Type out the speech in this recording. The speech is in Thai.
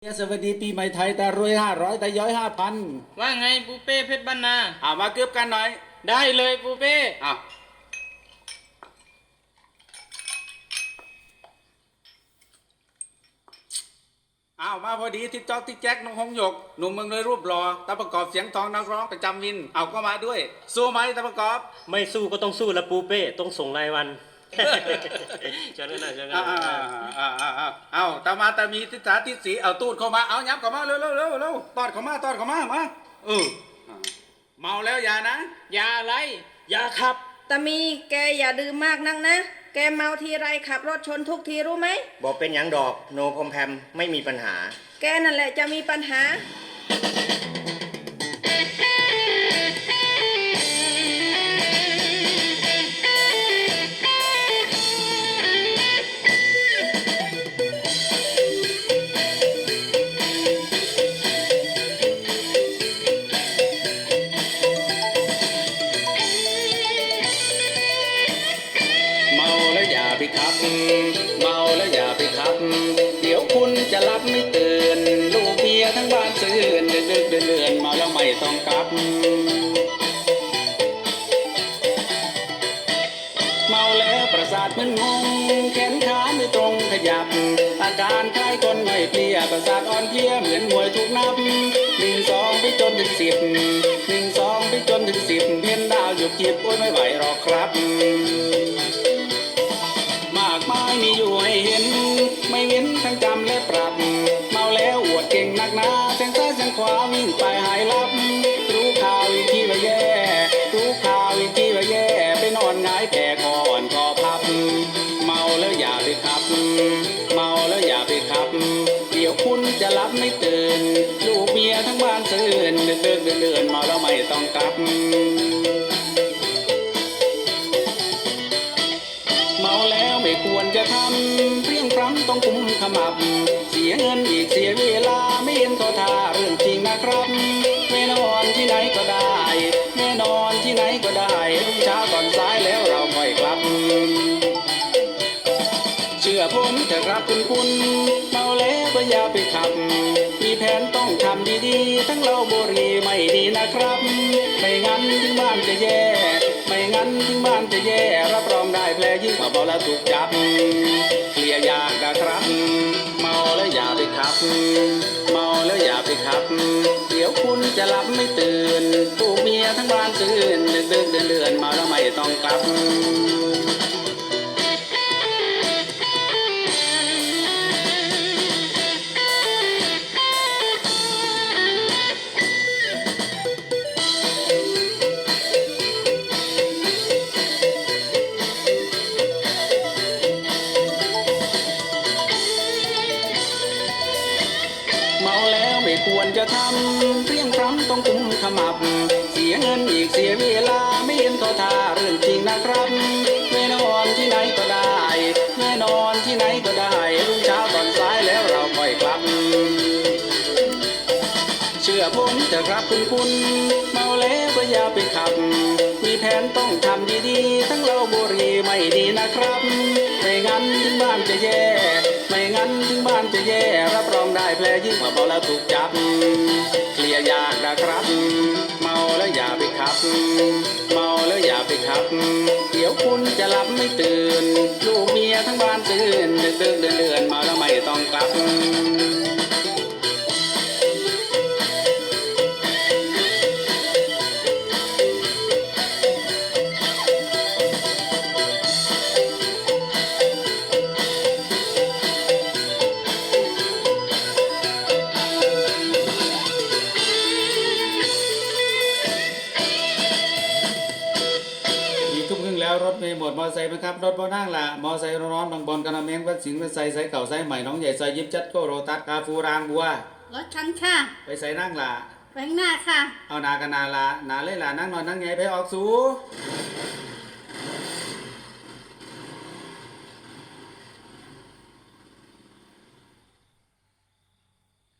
สวัสดีปีใหม่ไทยแต่รวยห้าร้อยแต่ย้อยห้าพันว่าไงปูเป้เพชรบ้านนาอ่ามาเกือบกันหน่อย ได้เลยปูเป้อะอ้าวมาพอดีที่จอกที่แจ็คน้องหงหยกหนุ่มเมืองเลยรูปรอตาประกอบเสียงทองนักร้องประจำวิน เอาก็มาด้วย สู้ไหมตาประกอบ ไม่สู้ก็ต้องสู้ละปูเป้ต้องส่งรายวัน เชิญเลยนะเชิญเลยอ่านะอ่าอ่าอ่าเอาตามาตามีทิศาทิศสีเอาตูดเข้ามาเอายับเข้ามาเร็วเร็วเร็วเร็วตอดเข้ามาตอดเข้ามามาเออเมาแล้วอย่านะอย่าอะไรอย่าครับตามีแกอย่าดื่มมากนักนะ แกเมาทีไรขับรถชนทุกทีรู้ไหมบอกเป็นหยังดอก โนพรมแพมไม่มีปัญหา แกนั่นแหละจะมีปัญหา เดี๋ยวคุณจะรับไม่ตื่นลูกเมียทั้งบ้านซื่นเดือดเดือดเดือดเดือนมาแล้วไม่ต้องกลับ เมาแล้วประสาทมึนงงแขนขาไม่ตรงขยับ อาการคล้ายคนไม่เพลียประสาทอ่อนเพลียเหมือนมวยถูกนับหนึ่งสองไปจนถึงสิบหนึ่งสองไปจนถึงสิบเพียนดาวหยุดจิบโอ้ยไม่ไหวหรอกครับายแซงไปหายลับ รู้ข่าวอีกทีว่าแย่ รู้ข่าวอีกทีว่าแย่ ไปนอนหงายแต่ก่อนก็พับ เมาแล้วอย่าไปขับ เมาแล้วอย่าไปขับ เดี๋ยวคุณจะรับไม่ตื่น ลูกเมียทั้งบ้านซื่นเดินเดินเดินเดินเมาแล้วไม่ต้องกลับเมาแล้วไม่ควรจะทำเพียงพร้ำต้องกุมขมับ เสียเงินอีกเสียเวลาไม่เห็นต่อท่า เรื่องจริงนะครับไม่นอนที่ไหนก็ได้แน่นอนที่ไหนก็ได้รุ่งเช้าก่อนสายแล้วเราค่อยกลับ เชื่อผมเถอะครับคุณคุณเมาแล้วก็อย่าไปขับ มีแผนต้องทำดีๆ ทั้งเราบุรีไม่ดีนะครับ ไม่งั้นถึงบ้านจะแย่ ไม่งั้นถึงบ้านจะแย่ รับรองได้แผลยิ่งกว่าเมาแล้วถูกจับ เคลียร์ยากนะครับ เมาแล้วอย่าไปขับียทั้งบ้านตื่นดึกดึกเดือนเดือนมาแล้วไม่ต้องกลับเมาแล้วไม่ควรจะทำเพียง องกุมขมับ เสียเงินอีกเสียเวลาไม่เห็นต่อท่าเรื่องจริงนะครับแน่นอนที่ไหนก็ได้แน่นอนที่ไหนก็ได้รุ่งเช้าก่อนสายแล้วเราค่อยกลับ เชื่อผมเถอะครับคุณคุณเมาแล้วก็อย่าไปขับ มีแผนต้องทำดีๆ ทั้งเราบุหรีไม่ดีนะครับไม่งั้นถึงบ้านจะแย่ งั้นถึงบ้านจะแย่รับรองได้แผลยิ่งมาเบาแล้วถูกจับ เคลียร์ยากนะครับ เมาแล้วอย่าไปขับ เมาแล้วอย่าไปขับ เดี๋ยวคุณจะหลับไม่ตื่น ลูกเมียทั้งบ้านตื่นดึกดึกเดือนเดือนเมาแล้วไม่ต้องกลับ รึ่งแล้วรถเมย์หมดมอไซค์ไหมครับ รถบนั่งละมอไซค์ร้อนๆบางบอลกระเมงวัดสิงห์วัดไซค์ไซค์เก่าไซค์ใหม่น้องใหญ่ไซค์ยิบจัดโกโรตัสกาฟูรางบัวรถคันค่ะไปใส่นั่งละแหวงหน้าค่ะ เอานากันนาละนาเลยละนั่งนอนนั่งไงไปออกสู